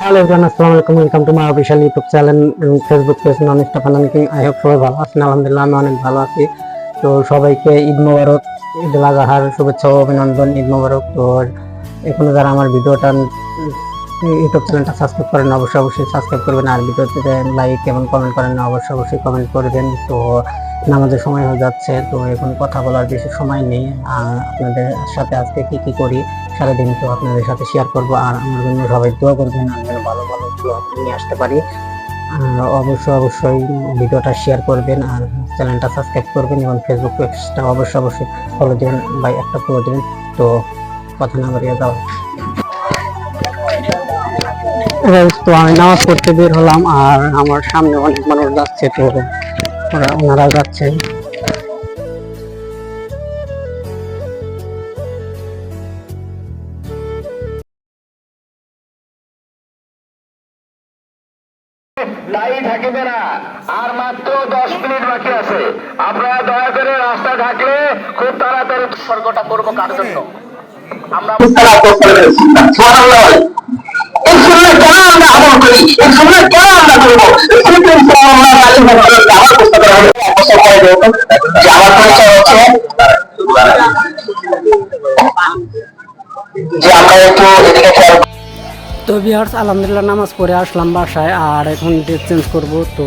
Hello everyone আসসালামু আলাইকুম welcome to my official YouTube channel Facebook page non stop আনামিকিং I hope সবাই ভালো আছেন। আলহামদুলিল্লাহ, আমি অনেক ভালো আছি। তো সবাইকে ঈদ মোবারক, ঈদ আজহার শুভেচ্ছা ও অভিনন্দন, ঈদ মোবারক। তো এখনও যারা আমার ভিডিওটা ইউটিউব চ্যানেলটা সাবস্ক্রাইব করেন, অবশ্যই অবশ্যই সাবস্ক্রাইব করবেন। আর ভিডিওতে লাইক এবং কমেন্ট করেন, অবশ্যই অবশ্যই কমেন্ট করবেন তো নামাজের সময় হয়ে যাচ্ছে, তো এখন কথা বলার বেশি সময় নেই। আর আপনাদের সাথে আজকে কি কি করি, সারাদিন তো আপনাদের সাথে শেয়ার করব। আর আমার জন্য সবাই দোয়া করবেন, আমি ভালো ভালো ব্লগ নিয়ে আসতে পারি। অবশ্যই অবশ্যই ভিডিওটা শেয়ার করবেন আর চ্যানেলটা সাবস্ক্রাইব করবেন এবং ফেসবুক পেজটা অবশ্যই অবশ্যই ফলো দিন বা একটা করে দিন তো কথা না বাড়িয়ে দাও। তো আমি নামাজ পড়তে বের হলাম, আর আমার সামনে অনেক মানুষ যাচ্ছে, তো ওরা ওনারা যাচ্ছে। দায়ী থাকিবে না। আর মাত্র দশ মিনিট বাকি আছে। আপনারা দয়া করে রাস্তা থাকলে খুব তাড়াতাড়ি উৎসর্গটা করব কার জন্য আমরা কেন আমরা আমল করি। এই সুন্নাহ হচ্ছে যে আমরা একটু এদিকে খেয়াল তো বিহার, আলহামদুলিল্লাহ নামাজ পড়ে আসলাম বাসায়, আর এখন ড্রেস চেঞ্জ করব, তো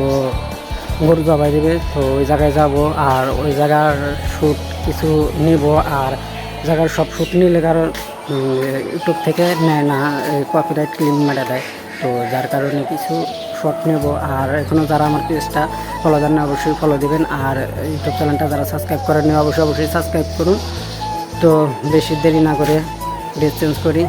গরু জবাই দেবে, তো ওই জায়গায় যাব, আর ওই জায়গার শ্যুট কিছু নেব, আর জায়গার সব শ্যুট নিলে কারণ ইউটিউব থেকে নেয় না কপিরাইট ক্লিন মেরে দেয়, তো যার কারণে কিছু শর্ট নেব। আর এখনও যারা আমার পেজটা ফলো দেন না, অবশ্যই ফলো দেবেন। আর ইউটিউব চ্যানেলটা যারা সাবস্ক্রাইব করেন অবশ্যই অবশ্যই সাবস্ক্রাইব করুন। তো বেশি দেরি না করে ড্রেস চেঞ্জ করি।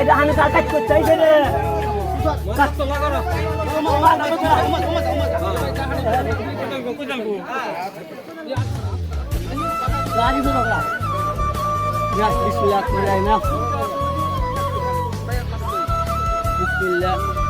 এটা আমি তার কাজ করতে রাজি Yes, Bismillah. Bismillah. Bismillah.